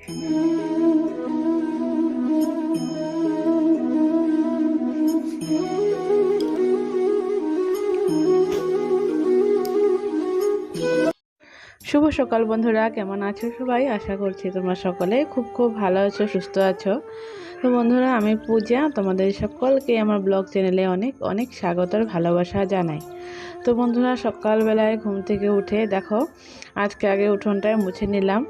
শুভ সকাল বন্ধুরা, কেমন আছো সবাই? আশা করছি তোমরা সকলে খুব খুব ভালো আছো, সুস্থ আছো। তো বন্ধুরা, আমি পূজা, তোমাদের সকলকে আমার ব্লগ চ্যানেলে অনেক অনেক স্বাগত আর ভালোবাসা জানাই। তো বন্ধুরা, সকালবেলায় ঘুম থেকে উঠে দেখো, আজকে আগে উঠোনটায় মুছে নিলাম।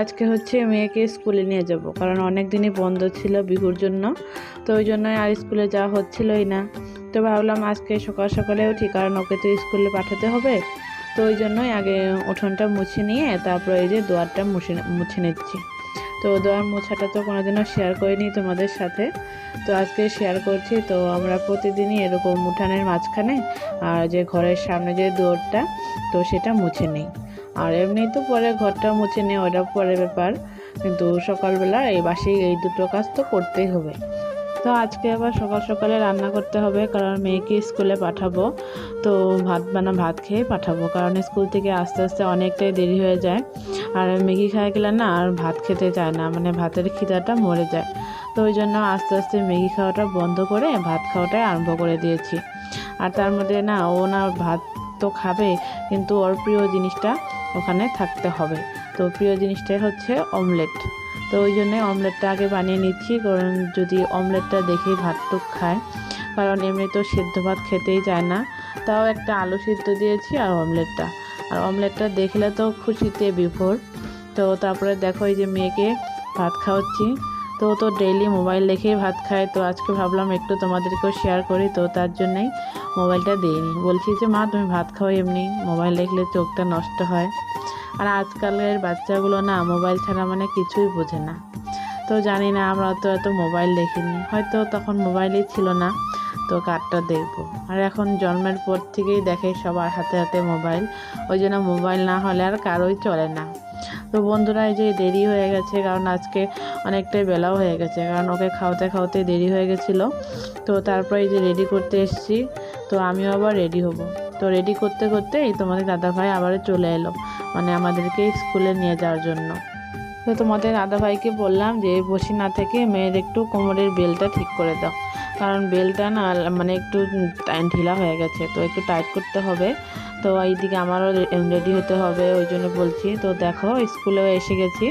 আজকে হচ্ছে মেয়েকে স্কুলে নিয়ে যাব, কারণ অনেক দিনই বন্ধ ছিল বিহুর জন্য। তো ওই জন্যই আর স্কুলে যাওয়া হচ্ছিলই না। তো ভাবলাম আজকে সকাল সকালে উঠি, কারণ ওকে তো স্কুলে পাঠাতে হবে। তো ওই জন্যই আগে উঠোনটা মুছে নিয়ে তারপরে এই যে দোয়ারটা মুছে মুছে নিচ্ছি। তো দোয়ার মোছাটা তো কোনোদিনও শেয়ার করিনি তোমাদের সাথে। তো আজকে শেয়ার করছি, তো আমরা প্রতিদিনই এরকম উঠানের মাঝখানে আর যে ঘরের সামনে যে দোয়ারটা তো সেটা মুছে নেই। আর এমনি তো পরে ঘরটা মুছে নেই ওটা পরে ব্যাপার। কিন্তু সকালবেলা এই বাসি এই দুটো কাজ তো করতেই হবে। তো আজকে আবার সকাল সকালে রান্না করতে হবে, কারণ মেয়েকে স্কুলে পাঠাবো। তো ভাত বানা, ভাত খেয়ে পাঠাবো, কারণ স্কুল থেকে আস্তে আস্তে অনেকটাই দেরি হয়ে যায়। আর ম্যাগি খাই গেলে না আর ভাত খেতে চায় না মানে ভাতের খিদাটা মরে যায়। তো ওই জন্য আস্তে আস্তে ম্যাগি খাওয়াটা বন্ধ করে ভাত খাওয়াটাই আরম্ভ করে দিয়েছি। আর তার মধ্যে না, ও না ভাত তো খাবে, কিন্তু ওর প্রিয় জিনিসটা ওখানে থাকতে হবে। তো প্রিয় জিনিসটাই হচ্ছে অমলেট। তো ওই জন্যে অমলেটটা আগে বানিয়ে নিচ্ছি, কারণ যদি অমলেটটা দেখেই ভাতটুক খায়। কারণ এমনি তো সিদ্ধ ভাত খেতেই চায় না। তাও একটা আলু সিদ্ধ দিয়েছি আর অমলেটটা। আর অমলেটটা দেখলে তো খুশিতে বিভোর। তো তারপরে দেখো এই যে মেয়েকে ভাত খাওয়াচ্ছি। তো তো ডেইলি মোবাইল দেখেই ভাত খায়। তো আজকে ভাবলাম একটু তোমাদেরকেও শেয়ার করি। তো তার জন্যই মোবাইলটা দিইনি। বলছি যে, মা, তুমি ভাত খাও এমনি। মোবাইল দেখলে চোখটা নষ্ট হয়। আর আজকালের বাচ্চাগুলো না মোবাইল ছাড়া মানে কিছুই বোঝে না। তো জানি না, আমরা তো এত মোবাইল দেখিনি। হয়তো তখন মোবাইলই ছিল না, তো কারটা দেখব। আর এখন জন্মের পর থেকেই দেখে সবার হাতে হাতে মোবাইল। ওই জন্য মোবাইল না হলে আর কারোই চলে না। তো বন্ধুরা, এই যে দেরি হয়ে গেছে, কারণ আজকে অনেকটাই বেলাও হয়ে গেছে। কারণ ওকে খাওয়াতে খাওয়াতে দেরি হয়ে গেছিল। তো তারপরে এই যে রেডি করতে এসেছি, তো আমিও আবার রেডি হব। তো রেডি করতে করতে এই তোমাদের দাদাভাই আবারও চলে এলো। মানে আমাদেরকে স্কুলে নিয়ে যাওয়ার জন্য। তো তোমাদের দাদাভাইকে বললাম যে বসে না থেকে মেয়ের একটু কোমরের বেলটা ঠিক করে দাও। কারণ বেলটা না মানে একটু ঢিলা হয়ে গেছে, তো একটু টাইট করতে হবে। তো এইদিকে আমারও রেডি হতে হবে, ওই জন্য বলছি। তো দেখো, স্কুলেও এসে গেছি।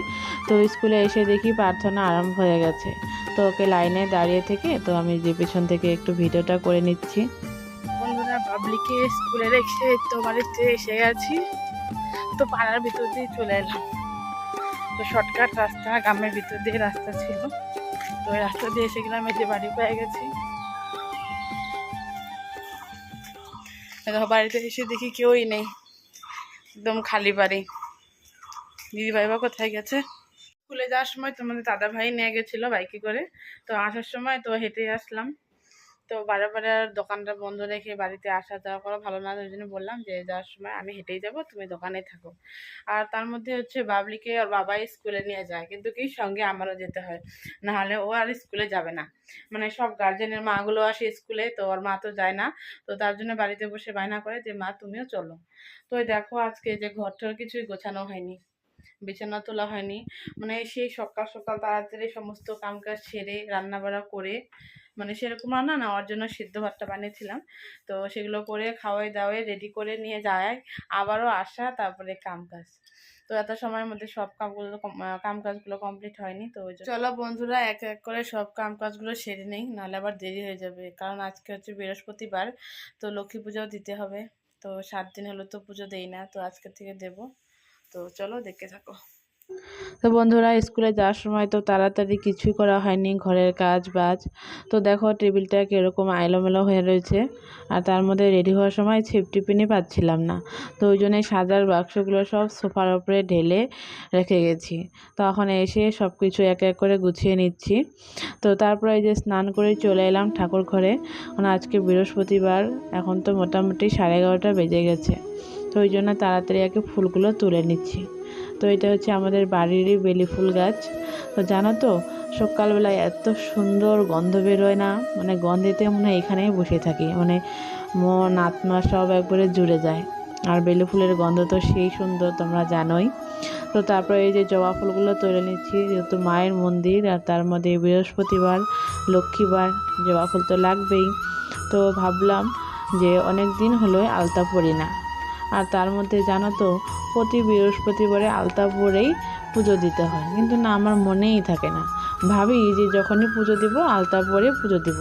তো স্কুলে এসে দেখি প্রার্থনা আরম্ভ হয়ে গেছে। তো ওকে লাইনে দাঁড়িয়ে থেকে তো আমি যে পেছন থেকে একটু ভিডিওটা করে নিচ্ছি। বন্ধুরা পাবলিকে স্কুলে রেখে তো বাড়িতে এসে গেছি। তো পাড়ার ভিতর দিয়ে চলে এলাম। তো শর্টকাট রাস্তা, গ্রামের ভিতর দিয়ে রাস্তা ছিল। তো ওই রাস্তা দিয়ে এসে গেলাম যে বাড়ি পেয়ে গেছি। বাড়িতে এসে দেখি কেউই নেই, একদম খালি বাড়ি। দিদি ভাই বা কোথায় গেছে? স্কুলে যাওয়ার সময় তোমাদের দাদা ভাই নিয়ে গেছিল বাইকে করে। তো আসার সময় তো হেঁটে আসলাম। তো বারে বারে দোকানটা বন্ধ রেখে বাড়িতে আসা যাওয়া করা ভালো না ওই জন্য বললাম যে যাওয়ার সময় আমি হেঁটেই যাব, তুমি দোকানে থাকো। আর তার মধ্যে হচ্ছে বাবলিকে ওর বাবাই স্কুলে নিয়ে যায়, কিন্তু কি সঙ্গে আমারও যেতে হয়, নাহলে ও আর স্কুলে যাবে না। মানে সব গার্জেনের মাগুলো আসে স্কুলে, তো ওর মা তো যায় না, তো তার জন্য বাড়িতে বসে বায়না করে যে, মা, তুমিও চলো। তো দেখো আজকে যে ঘরটার কিছুই গোছানো হয়নি, বিছানা তোলা হয়নি মানে সেই সকাল সকাল তাড়াতাড়ি সমস্ত কামকাজ সেরে রান্না বাড়া করে মানে সেরকম রান্না না, ওর জন্য সিদ্ধ ভাতটা বানিয়েছিলাম। তো সেগুলো করে খাওয়াই দাওয়াই রেডি করে নিয়ে যায়। আবারও আসা, তারপরে কাম কাজ তো এত সময়ের মধ্যে সব কামগুলো কাম কাজগুলো কমপ্লিট হয়নি, তো চলো বন্ধুরা, এক এক করে সব কাম কাজগুলো সেরে নেই, নাহলে আবার দেরি হয়ে যাবে। কারণ আজকে হচ্ছে বৃহস্পতিবার, তো লক্ষ্মী পুজোও দিতে হবে। তো সাত দিন হলো তো পুজো দেই না, তো আজকে থেকে দেব। তো চলো দেখতে থাকো। তো বন্ধুরা, স্কুলে যাওয়ার সময় তো তাড়াতাড়ি কিছুই করা হয়নি, ঘরের কাজ বাজ। তো দেখো, টেবিলটা কীরকম এলোমেলো হয়ে রয়েছে। আর তার মধ্যে রেডি হওয়ার সময় সেফটি পিনই পাচ্ছিলাম না। তো ওই জন্যই সাজার বাক্সগুলো সব সোফার ওপরে ঢেলে রেখে গেছি। তখন এসে সব কিছু এক এক করে গুছিয়ে নিচ্ছি। তো তারপরে এই যে স্নান করে চলে এলাম ঠাকুর ঘরে। মানে আজকে বৃহস্পতিবার, এখন তো মোটামুটি সাড়ে এগারোটা বেজে গেছে। তো ওই জন্য তাড়াতাড়ি আগে ফুলগুলো তুলে নিচ্ছি। তো এটা হচ্ছে আমাদের বাড়িরই বেলি ফুল গাছ। তো জানো তো, সকালবেলায় এত সুন্দর গন্ধ বেরোয় না? মানে গন্ধেতে মনে হয় এখানেই বসে থাকি। মানে মন, আত্মা সব একবারে জুড়ে যায়। আর বেলি ফুলের গন্ধ তো সেই সুন্দর, তোমরা জানোই। তো তারপরে এই যে জবা ফুলগুলো তুলে নিচ্ছি, যেহেতু মায়ের মন্দির, আর তার মধ্যে বৃহস্পতিবার, লক্ষ্মীবার জবা ফুল তো লাগবেই। তো ভাবলাম যে অনেক দিন হলো আলতা পরি না। আর তার মধ্যে জানো তো প্রতি বৃহস্পতিবারে আলতা পরেই পুজো দিতে হয়। কিন্তু না, আমার মনেই থাকে না। ভাবি যে যখনই পুজো দিব আলতা পরে পুজো দিব।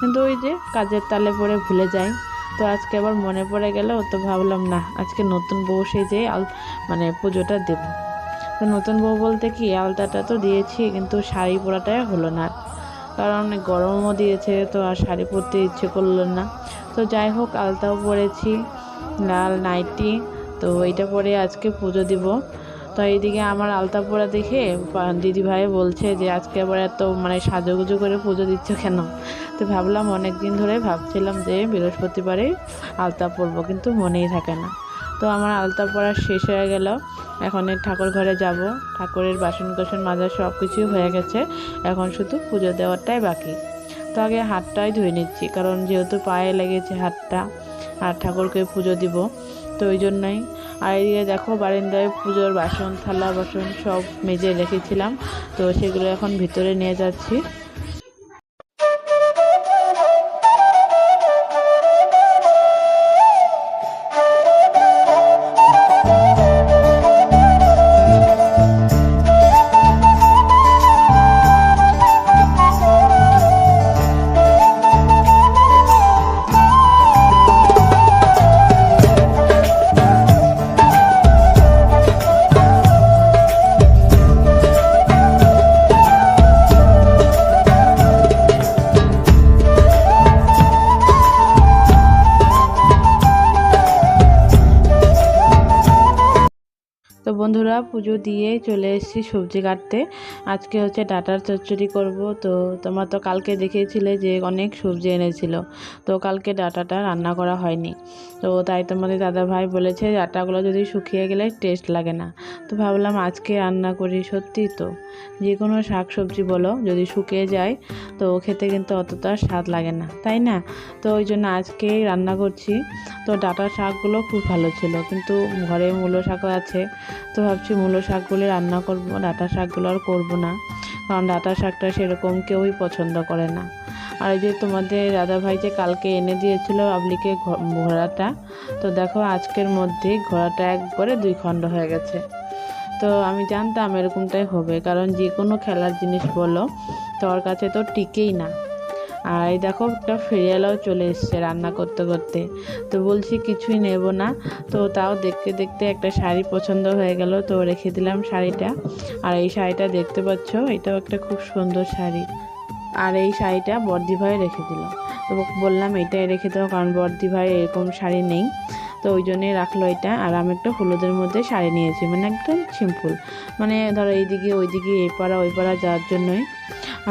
কিন্তু ওই যে কাজের তালে পরে ভুলে যাই। তো আজকে আবার মনে পড়ে গেল, তো ভাবলাম, না, আজকে নতুন বউ সেই সেজে আল মানে পুজোটা দেব। তো নতুন বউ বলতে কি, আলতাটা তো দিয়েছি, কিন্তু শাড়ি পরাটাই হলো না। কারণ গরমও দিয়েছে, তো আর শাড়ি পরতে ইচ্ছে করল না। তো যাই হোক, আলতাও পরেছি, লাল নাইটি তো এইটা পরে আজকে পুজো দিব। তো এইদিকে আমার আলতা পরা দেখে দিদি ভাই বলছে যে, আজকে আবার এত মানে সাজুগুজু করে পুজো দিচ্ছ কেন? তো ভাবলাম অনেক দিন ধরে ভাবছিলাম যে, বৃহস্পতিবারে আলতা পরবো, কিন্তু মনেই থাকে না। তো আমার আলতা পড়া শেষ হয়ে গেল। এখন ঠাকুর ঘরে যাব। ঠাকুরের বাসন কোসন মাজা সব কিছুই হয়ে গেছে। এখন শুধু পুজো দেওয়াটাই বাকি। তো আগে হাতটাই ধুয়ে নিচ্ছি, কারণ যেহেতু পায়ে লেগেছে হাতটা, আর ঠাকুরকে পুজো দিব। তো ওই জন্যই। আর এদিকে দেখো বারান্দায় পুজোর বাসন, থালা বাসন সব মেজে রেখেছিলাম। তো সেগুলো এখন ভিতরে নিয়ে যাচ্ছি। তো বন্ধুরা পুজো দিয়ে চলে এসেছি সবজি কাটতে। আজকে হচ্ছে ডাটার চচ্চড়ি করব। তো তোমরা তো কালকে দেখেছিলে যে অনেক সবজি এনেছিল। তো কালকে ডাটাটা রান্না করা হয়নি। তো তাই তোমাদের দাদা ভাই বলেছে, ডাটাগুলো যদি শুকিয়ে গেলে টেস্ট লাগে না। তো ভাবলাম আজকে রান্না করি, সত্যি তো। যে কোনো শাক সবজি বলো, যদি শুকিয়ে যায়, তো খেতে কিন্তু অতটা স্বাদ লাগে না, তাই না? তো ওই জন্য আজকেই রান্না করছি। তো ডাটা শাকগুলো খুব ভালো ছিল, কিন্তু ঘরে মূলো শাকও আছে। তো ভাবছি মূলো শাকগুলি রান্না করব, ডাঁটা শাকগুলো আর করব না, কারণ ডাঁটা শাকটা সেরকম কেউই পছন্দ করে না। আর এই যে তোমাদের দাদা ভাই যে কালকে এনে দিয়েছিল আবলিকে ঘ- ঘোড়াটা, তো দেখো আজকের মধ্যেই ঘোড়াটা একবারে দুই খণ্ড হয়ে গেছে। তো আমি জানতাম এরকমটাই হবে, কারণ যে কোনো খেলার জিনিস বলো তোর কাছে তো টিকেই না। আর এই দেখো, একটা ফেরিয়ালাও চলে এসছে রান্না করতে করতে। তো বলছি কিছুই নেব না। তো তাও দেখতে দেখতে একটা শাড়ি পছন্দ হয়ে গেল, তো রেখে দিলাম শাড়িটা। আর এই শাড়িটা দেখতে পাচ্ছ, এটাও একটা খুব সুন্দর শাড়ি। আর এই শাড়িটা বর্দি ভাই রেখে দিল। তো বললাম এটাই রেখে দাও, কারণ বর্দি ভাই এরকম শাড়ি নেই। তো ওই জন্যই রাখল এটা, আর আমি একটা হলুদের মধ্যে শাড়ি নিয়েছি মানে একদম সিম্পল। মানে ধরো এইদিকে ওইদিকে এই পাড়া ওই পাড়া যাওয়ার জন্যই।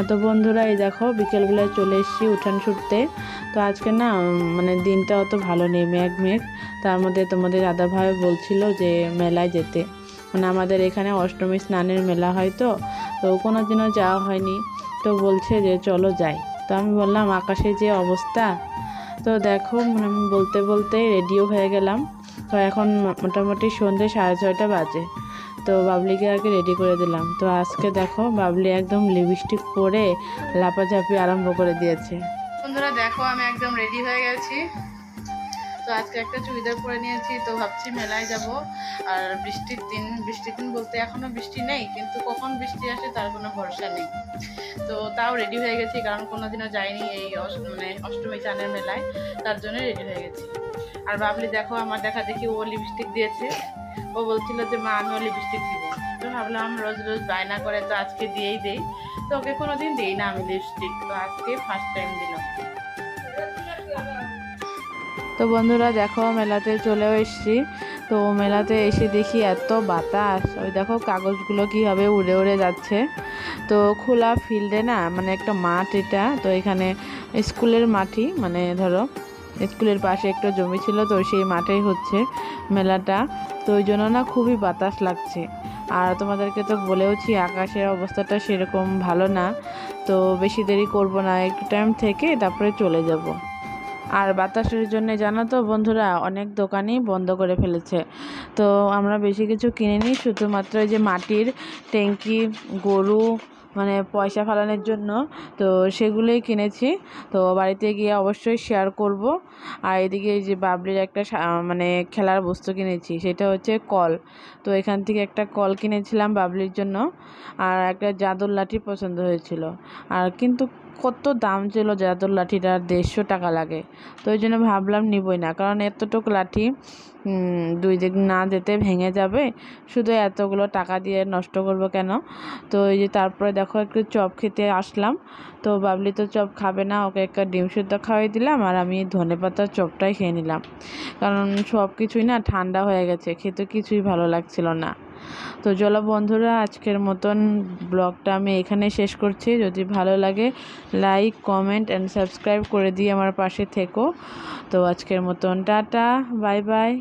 তো বন্ধুরা, এই দেখো, বিকেলবেলায় চলে এসেছি উঠান ছুটতে। তো আজকে না মানে দিনটা অত ভালো নেই, মেঘ মেঘ। তার মধ্যে তোমাদের দাদা ভাই বলছিল যে মেলায় যেতে। মানে আমাদের এখানে অষ্টমী স্নানের মেলা হয় তো তো কোনো দিনও যাওয়া হয়নি। তো বলছে যে চলো যাই। তো আমি বললাম, আকাশে যে অবস্থা। তো দেখো মানে বলতে বলতে রেডিও হয়ে গেলাম। তো এখন মোটামুটি সন্ধ্যে সাড়ে ছয়টা বাজে। তো বাবলিকে আগে রেডি করে দিলাম। তো আজকে দেখো বাবলি একদম লিপস্টিক পরে লাপাঝাপি আরম্ভ করে দিয়েছে। বন্ধুরা, দেখো আমি একদম রেডি হয়ে গেছি। তো আজকে একটা চুড়িদার পরে নিয়েছি, তো ভাবছি মেলায় যাব। আর বৃষ্টির দিন বৃষ্টির দিন বলতে এখনও বৃষ্টি নেই, কিন্তু কখন বৃষ্টি আসে তার কোনো ভরসা নেই। তো তাও রেডি হয়ে গেছি, কারণ কোনোদিনও যাইনি এই মানে অষ্টমী চানের মেলায়, তার জন্য রেডি হয়ে গেছি। আর বাবলি দেখো আমার দেখা দেখি ও লিপস্টিক দিয়েছে। ও বলছিল যে, মা আমিও লিপস্টিক দিব। তো ভাবলাম, রোজ রোজ বায়না করে তো আজকে দিয়েই দেই। তো ওকে কোনোদিন দিই না আমি লিপস্টিক তো আজকে ফার্স্ট টাইম দিলাম। তো বন্ধুরা, দেখো, মেলাতে চলেও এসেছি। তো মেলাতে এসে দেখি এত বাতাস। ওই দেখো, কাগজগুলো কীভাবে উড়ে উড়ে যাচ্ছে। তো খোলা ফিল্ডে না মানে একটা মাঠ এটা। তো এখানে স্কুলের মাঠই মানে ধরো স্কুলের পাশে একটা জমি ছিল, তো সেই মাঠেই হচ্ছে মেলাটা। তো ওই জন্য না খুবই বাতাস লাগছে। আর তোমাদেরকে তো বলেওছি, আকাশের অবস্থাটা সেরকম ভালো না। তো বেশি দেরি করব না, একটু টাইম থেকে তারপরে চলে যাব। আর বাতাসের জন্য জানো তো বন্ধুরা, অনেক দোকানই বন্ধ করে ফেলেছে। তো আমরা বেশি কিছু কিনিনি, শুধুমাত্র এই যে মাটির ট্যাঙ্কি, গরু মানে পয়সা ফালানোর জন্য, তো সেগুলোই কিনেছি। তো বাড়িতে গিয়ে অবশ্যই শেয়ার করব। আর এদিকে এই যে বাবলির একটা মানে খেলার বস্তু কিনেছি, সেটা হচ্ছে কল। তো এখান থেকে একটা কল কিনেছিলাম বাবলির জন্য, আর একটা জাদুর লাঠি পছন্দ হয়েছিল। আর কিন্তু কত দাম ছিল জাদুর লাঠিটার দেড়শো টাকা লাগে? তো ওই জন্য ভাবলাম নিবই না, কারণ এতটুকু লাঠি দুই দিক না যেতে ভেঙে যাবে। শুধু এতগুলো টাকা দিয়ে নষ্ট করব কেন? তো এই যে তারপরে দেখো একটু চপ খেতে আসলাম। তো বাবলি তো চপ খাবে না, ওকে একটা ডিম সিদ্ধ খাওয়াই দিলাম আর আমি ধনে পাতার চপটাই খেয়ে নিলাম। কারণ সব কিছুই না ঠান্ডা হয়ে গেছে, খেতে কিছুই ভালো লাগছিল না। তো চলো বন্ধুরা, আজকের মতন ব্লগটা আমি এখানে শেষ করছি। যদি ভালো লাগে লাইক কমেন্ট অ্যান্ড সাবস্ক্রাইব করে দিয়ে আমার পাশে থেকো। তো আজকের মতন টাটা বাই বাই